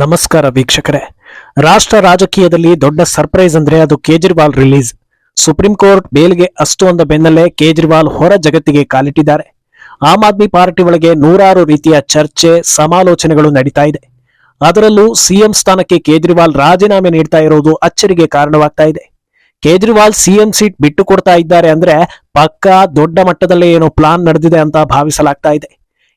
ನಮಸ್ಕಾರ ವೀಕ್ಷಕರೇ. ರಾಷ್ಟ್ರ ರಾಜಕೀಯದಲ್ಲಿ ದೊಡ್ಡ ಸರ್ಪ್ರೈಸ್ ಅಂದ್ರೆ ಅದು ಕೇಜ್ರಿವಾಲ್ ರಿಲೀಸ್. ಸುಪ್ರೀಂ ಕೋರ್ಟ್ ಬೇಲ್ಗೆ ಅಷ್ಟು ಅಂದ ಬೆನ್ನಲ್ಲೇ ಕೇಜ್ರಿವಾಲ್ ಹೊರ ಜಗತ್ತಿಗೆ ಕಾಲಿಟ್ಟಿದ್ದಾರೆ. ಆಮ್ ಆದ್ಮಿ ಪಾರ್ಟಿ ಒಳಗೆ ನೂರಾರು ರೀತಿಯ ಚರ್ಚೆ, ಸಮಾಲೋಚನೆಗಳು ನಡೀತಾ ಇದೆ. ಅದರಲ್ಲೂ ಸಿಎಂ ಸ್ಥಾನಕ್ಕೆ ಕೇಜ್ರಿವಾಲ್ ರಾಜೀನಾಮೆ ನೀಡ್ತಾ ಇರೋದು ಅಚ್ಚರಿಗೆ ಕಾರಣವಾಗ್ತಾ ಇದೆ. ಕೇಜ್ರಿವಾಲ್ ಸಿಎಂ ಸೀಟ್ ಬಿಟ್ಟು ಕೊಡ್ತಾ ಇದ್ದಾರೆ ಅಂದ್ರೆ ಪಕ್ಕಾ ದೊಡ್ಡ ಮಟ್ಟದಲ್ಲೇ ಏನೋ ಪ್ಲಾನ್ ನಡೆದಿದೆ ಅಂತ ಭಾವಿಸಲಾಗ್ತಾ ಇದೆ.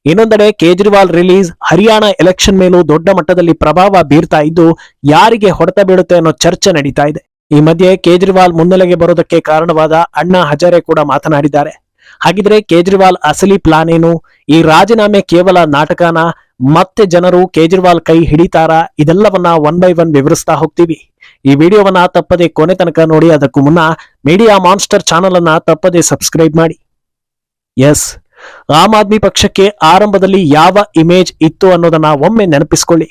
ಇನ್ನೊಂದೆಡೆ ಕೇಜ್ರಿವಾಲ್ ರಿಲೀಸ್ ಹರಿಯಾಣ ಎಲೆಕ್ಷನ್ ಮೇಲೂ ದೊಡ್ಡ ಮಟ್ಟದಲ್ಲಿ ಪ್ರಭಾವ ಬೀರ್ತಾ ಇದ್ದು ಯಾರಿಗೆ ಹೊಡೆತ ಬೀಳುತ್ತೆ ಅನ್ನೋ ಚರ್ಚೆ ನಡೀತಾ ಇದೆ. ಈ ಮಧ್ಯೆ ಕೇಜ್ರಿವಾಲ್ ಮುನ್ನೆಲೆಗೆ ಬರೋದಕ್ಕೆ ಕಾರಣವಾದ ಅಣ್ಣಾ ಹಜಾರೆ ಕೂಡ ಮಾತನಾಡಿದ್ದಾರೆ. ಹಾಗಿದ್ರೆ ಕೇಜ್ರಿವಾಲ್ ಅಸಲಿ ಪ್ಲಾನ್ ಏನು? ಈ ರಾಜೀನಾಮೆ ಕೇವಲ ನಾಟಕನ ಮತ್ತೆ ಜನರು ಕೇಜ್ರಿವಾಲ್ ಕೈ ಹಿಡಿತಾರಾ? ಇದೆಲ್ಲವನ್ನ ಒನ್ ಬೈ ಒನ್ ವಿವರಿಸ್ತಾ ಹೋಗ್ತೀವಿ. ಈ ವಿಡಿಯೋವನ್ನ ತಪ್ಪದೆ ಕೊನೆ ತನಕ ನೋಡಿ, ಅದಕ್ಕೂ ಮುನ್ನ ಮೀಡಿಯಾ ಮಾನ್ಸ್ಟರ್ ಚಾನಲ್ ಅನ್ನ ತಪ್ಪದೆ ಸಬ್ಸ್ಕ್ರೈಬ್ ಮಾಡಿ. ಎಸ್ ಆಮ್ ಆದ್ಮಿ ಪಕ್ಷಕ್ಕೆ ಆರಂಭದಲ್ಲಿ ಯಾವ ಇಮೇಜ್ ಇತ್ತು ಅನ್ನೋದನ್ನ ಒಮ್ಮೆ ನೆನಪಿಸ್ಕೊಳ್ಳಿ.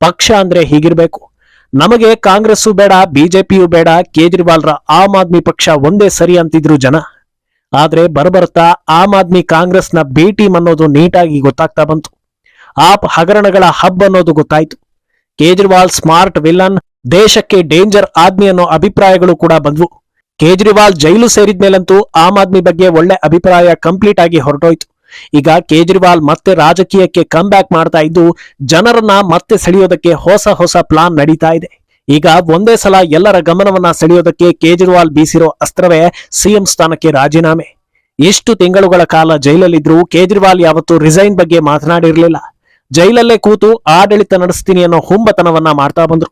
ಪಕ್ಷ ಅಂದ್ರೆ ಹೀಗಿರ್ಬೇಕು. ನಮಗೆ ಕಾಂಗ್ರೆಸ್ಸು ಬೇಡ, ಬಿಜೆಪಿಯು ಬೇಡ, ಕೇಜ್ರಿವಾಲ್ರ ಆಮ್ ಆದ್ಮಿ ಪಕ್ಷ ಒಂದೇ ಸರಿ ಅಂತಿದ್ರು ಜನ. ಆದ್ರೆ ಬರಬರ್ತಾ ಆಮ್ ಆದ್ಮಿ ಕಾಂಗ್ರೆಸ್ನ ಬಿ ಟೀಮ್ ಅನ್ನೋದು ನೀಟಾಗಿ ಗೊತ್ತಾಗ್ತಾ ಬಂತು. ಆಪ್ ಹಗರಣಗಳ ಹಬ್ ಅನ್ನೋದು ಗೊತ್ತಾಯ್ತು. ಕೇಜ್ರಿವಾಲ್ ಸ್ಮಾರ್ಟ್ ವಿಲನ್ ದೇಶಕ್ಕೆ ಡೇಂಜರ್ ಆದ್ಮಿ ಅನ್ನೋ ಅಭಿಪ್ರಾಯಗಳು ಕೂಡ ಬಂದ್ವು. ಕೇಜ್ರಿವಾಲ್ ಜೈಲು ಸೇರಿದ ಮೇಲಂತೂ ಆಮ್ ಆದ್ಮಿ ಬಗ್ಗೆ ಒಳ್ಳೆ ಅಭಿಪ್ರಾಯ ಕಂಪ್ಲೀಟ್ ಆಗಿ ಹೊರಟೋಯ್ತು. ಈಗ ಕೇಜ್ರಿವಾಲ್ ಮತ್ತೆ ರಾಜಕೀಯಕ್ಕೆ ಕಮ್ ಬ್ಯಾಕ್ ಮಾಡ್ತಾ ಇದ್ದು ಜನರನ್ನ ಮತ್ತೆ ಸೆಳೆಯೋದಕ್ಕೆ ಹೊಸ ಹೊಸ ಪ್ಲಾನ್ ನಡೀತಾ ಇದೆ. ಈಗ ಒಂದೇ ಸಲ ಎಲ್ಲರ ಗಮನವನ್ನ ಸೆಳೆಯೋದಕ್ಕೆ ಕೇಜ್ರಿವಾಲ್ ಬೀಸಿರೋ ಅಸ್ತ್ರವೇ ಸಿಎಂ ಸ್ಥಾನಕ್ಕೆ ರಾಜೀನಾಮೆ. ಎಷ್ಟು ತಿಂಗಳುಗಳ ಕಾಲ ಜೈಲಲ್ಲಿದ್ರು ಕೇಜ್ರಿವಾಲ್ ಯಾವತ್ತೂ ರಿಸೈನ್ ಬಗ್ಗೆ ಮಾತನಾಡಿರಲಿಲ್ಲ. ಜೈಲಲ್ಲೇ ಕೂತು ಆಡಳಿತ ನಡೆಸ್ತೀನಿ ಅನ್ನೋ ಹುಂಬತನವನ್ನ ಮಾಡ್ತಾ ಬಂದ್ರು.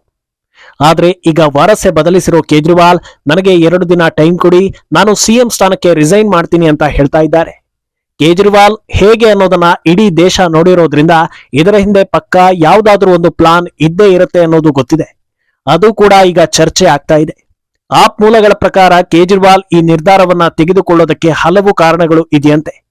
ಆದ್ರೆ ಈಗ ವಾರಸೆ ಬದಲಿಸಿರೋ ಕೇಜ್ರಿವಾಲ್ ನನಗೆ ಎರಡು ದಿನ ಟೈಮ್ ಕೊಡಿ, ನಾನು ಸಿಎಂ ಸ್ಥಾನಕ್ಕೆ ರಿಸೈನ್ ಮಾಡ್ತೀನಿ ಅಂತ ಹೇಳ್ತಾ ಇದ್ದಾರೆ. ಕೇಜ್ರಿವಾಲ್ ಹೇಗೆ ಅನ್ನೋದನ್ನ ಇಡೀ ದೇಶ ನೋಡಿರೋದ್ರಿಂದ ಇದರ ಹಿಂದೆ ಪಕ್ಕ ಯಾವುದಾದ್ರೂ ಒಂದು ಪ್ಲಾನ್ ಇದ್ದೇ ಇರುತ್ತೆ ಅನ್ನೋದು ಗೊತ್ತಿದೆ. ಅದು ಕೂಡ ಈಗ ಚರ್ಚೆ ಆಗ್ತಾ ಇದೆ. ಆಪ್ ಮೂಲಗಳ ಪ್ರಕಾರ ಕೇಜ್ರಿವಾಲ್ ಈ ನಿರ್ಧಾರವನ್ನ ತೆಗೆದುಕೊಳ್ಳೋದಕ್ಕೆ ಹಲವು ಕಾರಣಗಳು ಇದೆಯಂತೆ.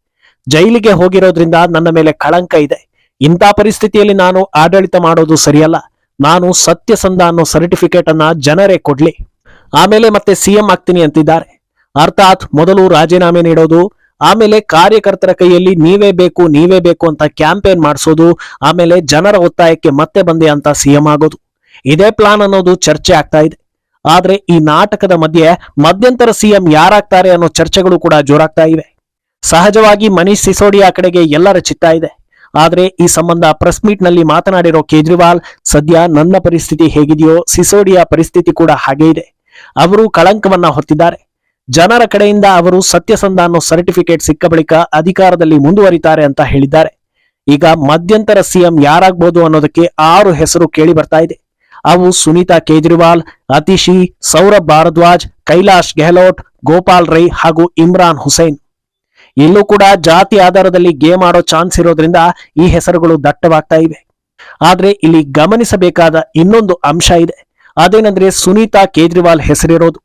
ಜೈಲಿಗೆ ಹೋಗಿರೋದ್ರಿಂದ ನನ್ನ ಮೇಲೆ ಕಳಂಕ ಇದೆ. ಇಂಥ ಪರಿಸ್ಥಿತಿಯಲ್ಲಿ ನಾನು ಆಡಳಿತ ಮಾಡೋದು ಸರಿಯಲ್ಲ. ನಾನು ಸತ್ಯಸಂಧ ಅನ್ನೋ ಸರ್ಟಿಫಿಕೇಟ್ ಅನ್ನ ಜನರೇ ಕೊಡ್ಲಿ. ಆಮೇಲೆ ಮತ್ತೆ ಸಿಎಂ ಆಗ್ತೀನಿ ಅಂತಿದ್ದಾರೆ. ಅರ್ಥಾತ್ ಮೊದಲು ರಾಜೀನಾಮೆ ನೀಡೋದು, ಆಮೇಲೆ ಕಾರ್ಯಕರ್ತರ ಕೈಯಲ್ಲಿ ನೀವೇ ಬೇಕು ನೀವೇ ಬೇಕು ಅಂತ ಕ್ಯಾಂಪೇನ್ ಮಾಡಿಸೋದು, ಆಮೇಲೆ ಜನರ ಒತ್ತಾಯಕ್ಕೆ ಮತ್ತೆ ಬಂದೆ ಅಂತ ಸಿಎಂ ಆಗೋದು. ಇದೇ ಪ್ಲಾನ್ ಅನ್ನೋದು ಚರ್ಚೆ ಆಗ್ತಾ ಇದೆ. ಆದ್ರೆ ಈ ನಾಟಕದ ಮಧ್ಯೆ ಮಧ್ಯಂತರ ಸಿಎಂ ಯಾರಾಗ್ತಾರೆ ಅನ್ನೋ ಚರ್ಚೆಗಳು ಕೂಡ ಜೋರಾಗ್ತಾ ಇವೆ. ಸಹಜವಾಗಿ ಮನೀಶ್ ಸಿಸೋಡಿಯಾ ಕಡೆಗೆ ಎಲ್ಲರ ಚಿತ್ತ ಇದೆ. ಆದ್ರೆ ಈ ಸಂಬಂಧ ಪ್ರೆಸ್ ಮೀಟ್ನಲ್ಲಿ ಮಾತನಾಡಿರೋ ಕೇಜ್ರಿವಾಲ್, ಸದ್ಯ ನನ್ನ ಪರಿಸ್ಥಿತಿ ಹೇಗಿದೆಯೋ, ಸಿಸೋಡಿಯಾ ಪರಿಸ್ಥಿತಿ ಕೂಡ ಹಾಗೆ ಇದೆ. ಅವರು ಕಳಂಕವನ್ನ ಹೊತ್ತಿದ್ದಾರೆ. ಜನರ ಕಡೆಯಿಂದ ಅವರು ಸತ್ಯಸಂಧ ಅನ್ನೋ ಸರ್ಟಿಫಿಕೇಟ್ ಸಿಕ್ಕ ಬಳಿಕ ಅಧಿಕಾರದಲ್ಲಿ ಮುಂದುವರಿತಾರೆ ಅಂತ ಹೇಳಿದ್ದಾರೆ. ಈಗ ಮಧ್ಯಂತರ ಸಿಎಂ ಯಾರಾಗ್ಬೋದು ಅನ್ನೋದಕ್ಕೆ ಆರು ಹೆಸರು ಕೇಳಿ ಬರ್ತಾ ಇದೆ. ಅವು ಸುನೀತಾ ಕೇಜ್ರಿವಾಲ್, ಅತಿಶಿ, ಸೌರಭ್ ಭಾರದ್ವಾಜ್, ಕೈಲಾಶ್ ಗೆಹ್ಲೋಟ್, ಗೋಪಾಲ್ ರೈ ಹಾಗೂ ಇಮ್ರಾನ್ ಹುಸೈನ್. ಇಲ್ಲೂ ಕೂಡ ಜಾತಿ ಆಧಾರದಲ್ಲಿ ಗೇಮ್ ಆಡೋ ಚಾನ್ಸ್ ಇರೋದ್ರಿಂದ ಈ ಹೆಸರುಗಳು ದಟ್ಟವಾಗ್ತಾ ಇವೆ. ಆದ್ರೆ ಇಲ್ಲಿ ಗಮನಿಸಬೇಕಾದ ಇನ್ನೊಂದು ಅಂಶ ಇದೆ. ಅದೇನಂದ್ರೆ ಸುನೀತಾ ಕೇಜ್ರಿವಾಲ್ ಹೆಸರಿರೋದು.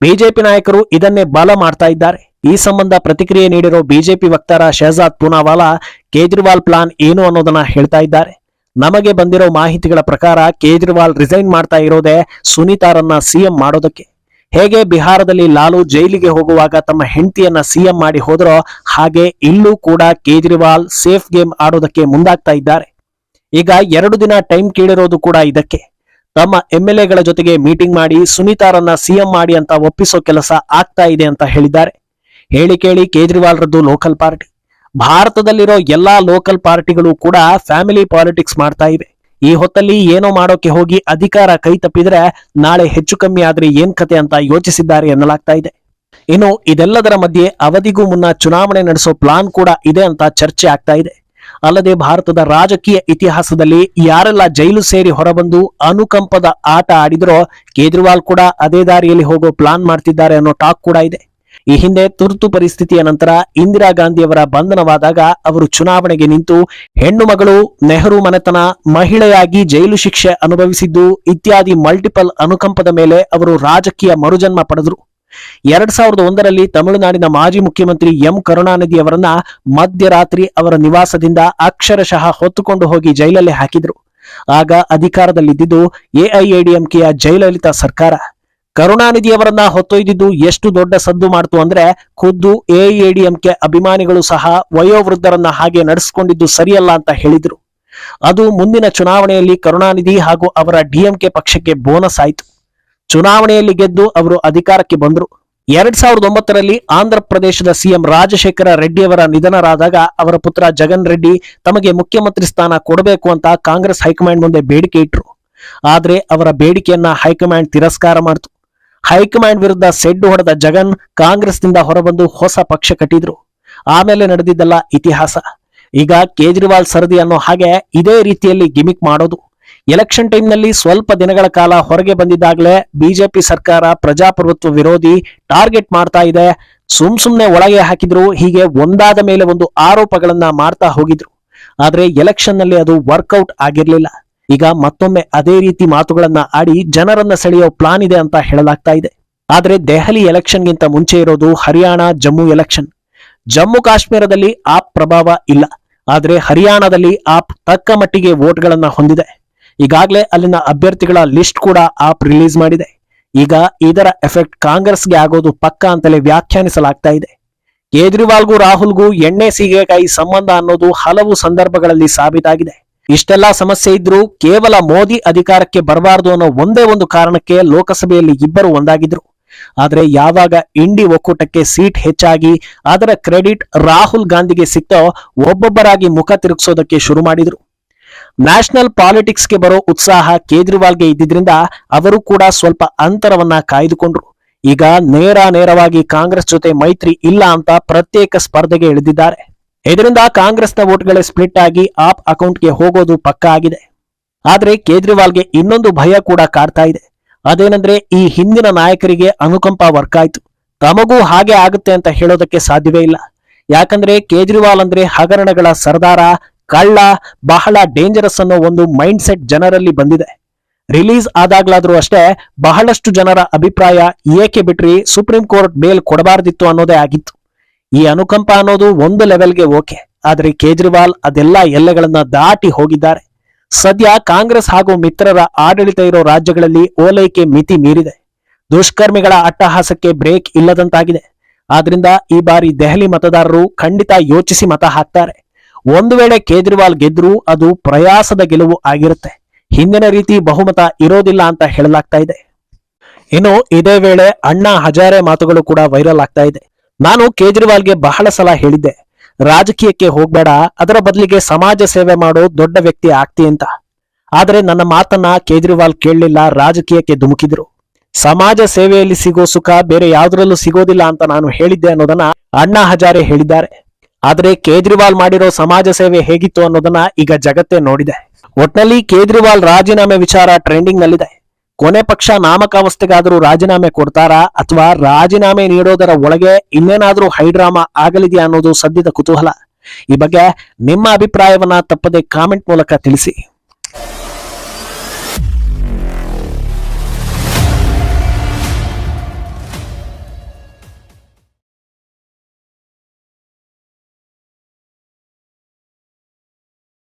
ಬಿಜೆಪಿ ನಾಯಕರು ಇದನ್ನೇ ಬಲ ಮಾಡ್ತಾ ಇದ್ದಾರೆ. ಈ ಸಂಬಂಧ ಪ್ರತಿಕ್ರಿಯೆ ನೀಡಿರೋ ಬಿಜೆಪಿ ವಕ್ತಾರ ಶಹಜಾದ್ ಪೂನಾವಾಲಾ ಕೇಜ್ರಿವಾಲ್ ಪ್ಲಾನ್ ಏನು ಅನ್ನೋದನ್ನ ಹೇಳ್ತಾ ಇದ್ದಾರೆ. ನಮಗೆ ಬಂದಿರೋ ಮಾಹಿತಿಗಳ ಪ್ರಕಾರ ಕೇಜ್ರಿವಾಲ್ ರಿಸೈನ್ ಮಾಡ್ತಾ ಇರೋದೇ ಸುನೀತಾರನ್ನ ಸಿಎಂ ಮಾಡೋದಕ್ಕೆ. ಹೇಗೆ ಬಿಹಾರದಲ್ಲಿ ಲಾಲು ಜೈಲಿಗೆ ಹೋಗುವಾಗ ತಮ್ಮ ಹೆಂಡತಿಯನ್ನ ಸಿಎಂ ಮಾಡಿ ಹೋದರೋ ಹಾಗೆ ಇಲ್ಲೂ ಕೂಡ ಕೇಜ್ರಿವಾಲ್ ಸೇಫ್ ಗೇಮ್ ಆಡೋದಕ್ಕೆ ಮುಂದಾಗ್ತಾ ಇದ್ದಾರೆ. ಈಗ ಎರಡು ದಿನ ಟೈಮ್ ಕೇಳಿರೋದು ಕೂಡ ಇದಕ್ಕೆ. ತಮ್ಮ ಎಂ ಎಲ್ ಎಗಳ ಜೊತೆಗೆ ಮೀಟಿಂಗ್ ಮಾಡಿ ಸುನೀತಾರನ್ನ ಸಿಎಂ ಮಾಡಿ ಅಂತ ಒಪ್ಪಿಸೋ ಕೆಲಸ ಆಗ್ತಾ ಇದೆ ಅಂತ ಹೇಳಿದ್ದಾರೆ. ಹೇಳಿ ಕೇಳಿ ಕೇಜ್ರಿವಾಲ್ರದ್ದು ಲೋಕಲ್ ಪಾರ್ಟಿ. ಭಾರತದಲ್ಲಿರೋ ಎಲ್ಲಾ ಲೋಕಲ್ ಪಾರ್ಟಿಗಳು ಕೂಡ ಫ್ಯಾಮಿಲಿ ಪಾಲಿಟಿಕ್ಸ್ ಮಾಡ್ತಾ ಇವೆ. ಈ ಹೊತ್ತಲ್ಲಿ ಏನೋ ಮಾಡೋಕೆ ಹೋಗಿ ಅಧಿಕಾರ ಕೈ ತಪ್ಪಿದ್ರೆ ನಾಳೆ ಹೆಚ್ಚು ಕಮ್ಮಿ ಆದ್ರೆ ಏನ್ ಕತೆ ಅಂತ ಯೋಚಿಸಿದ್ದಾರೆ ಎನ್ನಲಾಗ್ತಾ ಇದೆ. ಇನ್ನು ಇದೆಲ್ಲದರ ಮಧ್ಯೆ ಅವಧಿಗೂ ಮುನ್ನ ಚುನಾವಣೆ ನಡೆಸೋ ಪ್ಲಾನ್ ಕೂಡ ಇದೆ ಅಂತ ಚರ್ಚೆ ಆಗ್ತಾ ಇದೆ. ಅಲ್ಲದೆ ಭಾರತದ ರಾಜಕೀಯ ಇತಿಹಾಸದಲ್ಲಿ ಯಾರೆಲ್ಲ ಜೈಲು ಸೇರಿ ಹೊರಬಂದು ಅನುಕಂಪದ ಆಟ ಆಡಿದ್ರೋ ಕೇಜ್ರಿವಾಲ್ ಕೂಡ ಅದೇ ದಾರಿಯಲ್ಲಿ ಹೋಗೋ ಪ್ಲಾನ್ ಮಾಡ್ತಿದ್ದಾರೆ ಅನ್ನೋ ಟಾಕ್ ಕೂಡ ಇದೆ. ಈ ಹಿಂದೆ ತುರ್ತು ಪರಿಸ್ಥಿತಿಯ ನಂತರ ಇಂದಿರಾ ಗಾಂಧಿಯವರ ಬಂಧನವಾದಾಗ ಅವರು ಚುನಾವಣೆಗೆ ನಿಂತು ಹೆಣ್ಣು ಮಗಳು ನೆಹರು ಮನೆತನ, ಮಹಿಳೆಯಾಗಿ ಜೈಲು ಶಿಕ್ಷೆ ಅನುಭವಿಸಿದ್ದು ಇತ್ಯಾದಿ ಮಲ್ಟಿಪಲ್ ಅನುಕಂಪದ ಮೇಲೆ ಅವರು ರಾಜಕೀಯ ಮರುಜನ್ಮ ಪಡೆದರು. ಎರಡ್ ಸಾವಿರದ ಒಂದರಲ್ಲಿ ತಮಿಳುನಾಡಿನ ಮಾಜಿ ಮುಖ್ಯಮಂತ್ರಿ ಎಂ ಕರುಣಾನಿಧಿ ಅವರನ್ನ ಮಧ್ಯರಾತ್ರಿ ಅವರ ನಿವಾಸದಿಂದ ಅಕ್ಷರಶಃ ಹೊತ್ತುಕೊಂಡು ಹೋಗಿ ಜೈಲಲ್ಲಿ ಹಾಕಿದ್ರು. ಆಗ ಅಧಿಕಾರದಲ್ಲಿದ್ದಿದ್ದು ಎಐಎಡಿಎಂಕೆಯ ಜಯಲಲಿತಾ ಸರ್ಕಾರ. ಕರುಣಾನಿಧಿಯವರನ್ನ ಹೊತ್ತೊಯ್ದಿದ್ದು ಎಷ್ಟು ದೊಡ್ಡ ಸದ್ದು ಮಾಡ್ತು ಅಂದ್ರೆ ಖುದ್ದು ಎಐಎಡಿಎಂಕೆ ಅಭಿಮಾನಿಗಳು ಸಹ ವಯೋವೃದ್ಧರನ್ನ ಹಾಗೆ ನಡೆಸಿಕೊಂಡಿದ್ದು ಸರಿಯಲ್ಲ ಅಂತ ಹೇಳಿದ್ರು. ಅದು ಮುಂದಿನ ಚುನಾವಣೆಯಲ್ಲಿ ಕರುಣಾನಿಧಿ ಹಾಗೂ ಅವರ ಡಿಎಂಕೆ ಪಕ್ಷಕ್ಕೆ ಬೋನಸ್ ಆಯಿತು. ಚುನಾವಣೆಯಲ್ಲಿ ಗೆದ್ದು ಅವರು ಅಧಿಕಾರಕ್ಕೆ ಬಂದರು. ಎರಡ್ ಸಾವಿರದ ಒಂಬತ್ತರಲ್ಲಿ ಆಂಧ್ರ ಪ್ರದೇಶದ ಸಿಎಂ ರಾಜಶೇಖರ ರೆಡ್ಡಿಯವರ ನಿಧನರಾದಾಗ ಅವರ ಪುತ್ರ ಜಗನ್ ರೆಡ್ಡಿ ತಮಗೆ ಮುಖ್ಯಮಂತ್ರಿ ಸ್ಥಾನ ಕೊಡಬೇಕು ಅಂತ ಕಾಂಗ್ರೆಸ್ ಹೈಕಮಾಂಡ್ ಮುಂದೆ ಬೇಡಿಕೆ ಇಟ್ರು. ಆದ್ರೆ ಅವರ ಬೇಡಿಕೆಯನ್ನ ಹೈಕಮಾಂಡ್ ತಿರಸ್ಕಾರ ಮಾಡಿತು. ಹೈಕಮಾಂಡ್ ವಿರುದ್ಧ ಸೆಡ್ಡು ಹೊಡೆದ ಜಗನ್ ಕಾಂಗ್ರೆಸ್ನಿಂದ ಹೊರಬಂದು ಹೊಸ ಪಕ್ಷ ಕಟ್ಟಿದ್ರು. ಆಮೇಲೆ ನಡೆದಿದ್ದಲ್ಲ ಇತಿಹಾಸ. ಈಗ ಕೇಜ್ರಿವಾಲ್ ಸರದಿ ಅನ್ನೋ ಹಾಗೆ ಇದೇ ರೀತಿಯಲ್ಲಿ ಗಿಮಿಕ್ ಮಾಡೋದು. ಎಲೆಕ್ಷನ್ ಟೈಮ್ನಲ್ಲಿ ಸ್ವಲ್ಪ ದಿನಗಳ ಕಾಲ ಹೊರಗೆ ಬಂದಿದ್ದಾಗಲೇ ಬಿಜೆಪಿ ಸರ್ಕಾರ ಪ್ರಜಾಪ್ರಭುತ್ವ ವಿರೋಧಿ ಟಾರ್ಗೆಟ್ ಮಾಡ್ತಾ ಇದೆ. ಸುಮ್ ಸುಮ್ನೆ ಒಳಗೆ ಹಾಕಿದ್ರು, ಹೀಗೆ ಒಂದಾದ ಮೇಲೆ ಒಂದು ಆರೋಪಗಳನ್ನ ಮಾಡ್ತಾ ಹೋಗಿದ್ರು. ಆದ್ರೆ ಎಲೆಕ್ಷನ್ನಲ್ಲಿ ಅದು ವರ್ಕೌಟ್ ಆಗಿರ್ಲಿಲ್ಲ. ಈಗ ಮತ್ತೊಮ್ಮೆ ಅದೇ ರೀತಿ ಮಾತುಗಳನ್ನ ಆಡಿ ಜನರನ್ನ ಸೆಳೆಯೋ ಪ್ಲಾನ್ ಇದೆ ಅಂತ ಹೇಳಲಾಗ್ತಾ ಇದೆ. ಆದ್ರೆ ದೆಹಲಿ ಎಲೆಕ್ಷನ್ಗಿಂತ ಮುಂಚೆ ಇರೋದು ಹರಿಯಾಣ, ಜಮ್ಮು ಎಲೆಕ್ಷನ್ ಜಮ್ಮು ಕಾಶ್ಮೀರದಲ್ಲಿ ಆಪ್ ಪ್ರಭಾವ ಇಲ್ಲ. ಆದ್ರೆ ಹರಿಯಾಣದಲ್ಲಿ ಆಪ್ ತಕ್ಕ ಮಟ್ಟಿಗೆ ವೋಟ್ಗಳನ್ನ ಹೊಂದಿದೆ. ಈಗಾಗಲೇ ಅಲ್ಲಿನ ಅಭ್ಯರ್ಥಿಗಳ ಲಿಸ್ಟ್ ಕೂಡ ಆಪ್ ರಿಲೀಸ್ ಮಾಡಿದೆ. ಈಗ ಇದರ ಎಫೆಕ್ಟ್ ಕಾಂಗ್ರೆಸ್ಗೆ ಆಗೋದು ಪಕ್ಕ ಅಂತಲೇ ವ್ಯಾಖ್ಯಾನಿಸಲಾಗ್ತಾ ಇದೆ. ಕೇಜ್ರಿವಾಲ್ಗೂ ರಾಹುಲ್ಗೂ ಎಣ್ಣೆ ಸೀಗೆಕಾಯಿ ಸಂಬಂಧ ಅನ್ನೋದು ಹಲವು ಸಂದರ್ಭಗಳಲ್ಲಿ ಸಾಬೀತಾಗಿದೆ. ಇಷ್ಟೆಲ್ಲಾ ಸಮಸ್ಯೆ ಇದ್ರೂ ಕೇವಲ ಮೋದಿ ಅಧಿಕಾರಕ್ಕೆ ಬರಬಾರದು ಅನ್ನೋ ಒಂದೇ ಒಂದು ಕಾರಣಕ್ಕೆ ಲೋಕಸಭೆಯಲ್ಲಿ ಇಬ್ಬರು ಒಂದಾಗಿದ್ರು. ಆದ್ರೆ ಯಾವಾಗ ಇಂಡಿ ಒಕ್ಕೂಟಕ್ಕೆ ಸೀಟ್ ಹೆಚ್ಚಾಗಿ, ಅದರ ಕ್ರೆಡಿಟ್ ರಾಹುಲ್ ಗಾಂಧಿಗೆ ಸಿಕ್ತೋ ಒಬ್ಬೊಬ್ಬರಾಗಿ ಮುಖ ತಿರುಗಿಸೋದಕ್ಕೆ ಶುರು ಮಾಡಿದ್ರು. ನ್ಯಾಷನಲ್ ಪಾಲಿಟಿಕ್ಸ್ಗೆ ಬರೋ ಉತ್ಸಾಹ ಕೇಜ್ರಿವಾಲ್ಗೆ ಇದ್ದಿದ್ರಿಂದ ಅವರು ಕೂಡ ಸ್ವಲ್ಪ ಅಂತರವನ್ನ ಕಾಯ್ದುಕೊಂಡ್ರು. ಈಗ ನೇರ ನೇರವಾಗಿ ಕಾಂಗ್ರೆಸ್ ಜೊತೆ ಮೈತ್ರಿ ಇಲ್ಲ ಅಂತ ಪ್ರತ್ಯೇಕ ಸ್ಪರ್ಧೆಗೆ ಇಳಿದಿದ್ದಾರೆ. ಇದರಿಂದ ಕಾಂಗ್ರೆಸ್ನ ವೋಟ್ಗಳೇ ಸ್ಪ್ಲಿಟ್ ಆಗಿ ಆಪ್ ಅಕೌಂಟ್ಗೆ ಹೋಗೋದು ಪಕ್ಕ ಆಗಿದೆ. ಆದರೆ ಕೇಜ್ರಿವಾಲ್ಗೆ ಇನ್ನೊಂದು ಭಯ ಕೂಡ ಕಾಡ್ತಾ ಇದೆ. ಅದೇನಂದ್ರೆ ಈ ಹಿಂದಿನ ನಾಯಕರಿಗೆ ಅನುಕಂಪ ವರ್ಕ್ ಆಯ್ತು. ತಮಗೂ ಹಾಗೆ ಆಗುತ್ತೆ ಅಂತ ಹೇಳೋದಕ್ಕೆ ಸಾಧ್ಯವೇ ಇಲ್ಲ. ಯಾಕಂದ್ರೆ ಕೇಜ್ರಿವಾಲ್ ಅಂದ್ರೆ ಹಗರಣಗಳ ಸರ್ದಾರ, ಕಳ್ಳ, ಬಹಳ ಡೇಂಜರಸ್ ಅನ್ನೋ ಒಂದು ಮೈಂಡ್ ಸೆಟ್ ಜನರಲ್ಲಿ ಬಂದಿದೆ. ರಿಲೀಸ್ ಆದಾಗ್ಲಾದ್ರೂ ಅಷ್ಟೇ ಬಹಳಷ್ಟು ಜನರ ಅಭಿಪ್ರಾಯ ಏಕೆ ಬಿಟ್ರಿ ಸುಪ್ರೀಂ ಕೋರ್ಟ್ ಬೇಲ್ ಕೊಡಬಾರ್ದಿತ್ತು ಅನ್ನೋದೇ ಆಗಿತ್ತು. ಈ ಅನುಕಂಪ ಅನ್ನೋದು ಒಂದು ಲೆವೆಲ್ಗೆ ಓಕೆ ಆದರೆ ಕೇಜ್ರಿವಾಲ್ ಅದೆಲ್ಲ ಎಲ್ಲೆಗಳನ್ನ ದಾಟಿ ಹೋಗಿದ್ದಾರೆ. ಸದ್ಯ ಕಾಂಗ್ರೆಸ್ ಹಾಗೂ ಮಿತ್ರರ ಆಡಳಿತ ಇರೋ ರಾಜ್ಯಗಳಲ್ಲಿ ಓಲೈಕೆ ಮಿತಿ ಮೀರಿದೆ. ದುಷ್ಕರ್ಮಿಗಳ ಅಟ್ಟಹಾಸಕ್ಕೆ ಬ್ರೇಕ್ ಇಲ್ಲದಂತಾಗಿದೆ. ಆದ್ರಿಂದ ಈ ಬಾರಿ ದೆಹಲಿ ಮತದಾರರು ಖಂಡಿತ ಯೋಚಿಸಿ ಮತ ಹಾಕ್ತಾರೆ. ಒಂದು ವೇಳೆ ಕೇಜ್ರಿವಾಲ್ ಗೆದ್ರೂ ಅದು ಪ್ರಯಾಸದ ಗೆಲುವು ಆಗಿರುತ್ತೆ. ಹಿಂದಿನ ರೀತಿ ಬಹುಮತ ಇರೋದಿಲ್ಲ ಅಂತ ಹೇಳಲಾಗ್ತಾ ಇದೆ. ಇನ್ನು ಇದೇ ವೇಳೆ ಅಣ್ಣಾ ಹಜಾರೆ ಮಾತುಗಳು ಕೂಡ ವೈರಲ್ ಆಗ್ತಾ ಇದೆ. ನಾನು ಕೇಜ್ರಿವಾಲ್ಗೆ ಬಹಳ ಸಲ ಹೇಳಿದ್ದೆ, ರಾಜಕೀಯಕ್ಕೆ ಹೋಗ್ಬೇಡ, ಅದರ ಬದಲಿಗೆ ಸಮಾಜ ಸೇವೆ ಮಾಡೋ ದೊಡ್ಡ ವ್ಯಕ್ತಿ ಆಗ್ತಿ ಅಂತ. ಆದರೆ ನನ್ನ ಮಾತನ್ನ ಕೇಜ್ರಿವಾಲ್ ಕೇಳಲಿಲ್ಲ, ರಾಜಕೀಯಕ್ಕೆ ಧುಮುಕಿದ್ರು. ಸಮಾಜ ಸೇವೆಯಲ್ಲಿ ಸಿಗೋ ಸುಖ ಬೇರೆ ಯಾವ್ದ್ರಲ್ಲೂ ಸಿಗೋದಿಲ್ಲ ಅಂತ ನಾನು ಹೇಳಿದ್ದೆ ಅನ್ನೋದನ್ನ ಅಣ್ಣಾ ಹಜಾರೆ ಹೇಳಿದ್ದಾರೆ. ಆದರೆ ಕೇಜ್ರಿವಾಲ್ ಮಾಡಿರೋ ಸಮಾಜ ಸೇವೆ ಹೇಗಿತ್ತು ಅನ್ನೋದನ್ನ ಈಗ ಜಗತ್ತೇ ನೋಡಿದೆ. ಒಟ್ನಲ್ಲಿ ಕೇಜ್ರಿವಾಲ್ ರಾಜೀನಾಮೆ ವಿಚಾರ ಟ್ರೆಂಡಿಂಗ್ ನಲ್ಲಿದೆ. ಕೊನೆ ಪಕ್ಷ ನಾಮಕಾವಸ್ಥೆಗಾದರೂ ರಾಜೀನಾಮೆ ಕೊಡ್ತಾರಾ ಅಥವಾ ರಾಜೀನಾಮೆ ನೀಡೋದರ ಒಳಗೆ ಇನ್ನೇನಾದ್ರೂ ಹೈಡ್ರಾಮಾ ಆಗಲಿದೆಯಾ ಅನ್ನೋದು ಸದ್ಯದ ಕುತೂಹಲ. ಈ ಬಗ್ಗೆ ನಿಮ್ಮ ಅಭಿಪ್ರಾಯವನ್ನ ತಪ್ಪದೆ ಕಾಮೆಂಟ್ ಮೂಲಕ ತಿಳಿಸಿ.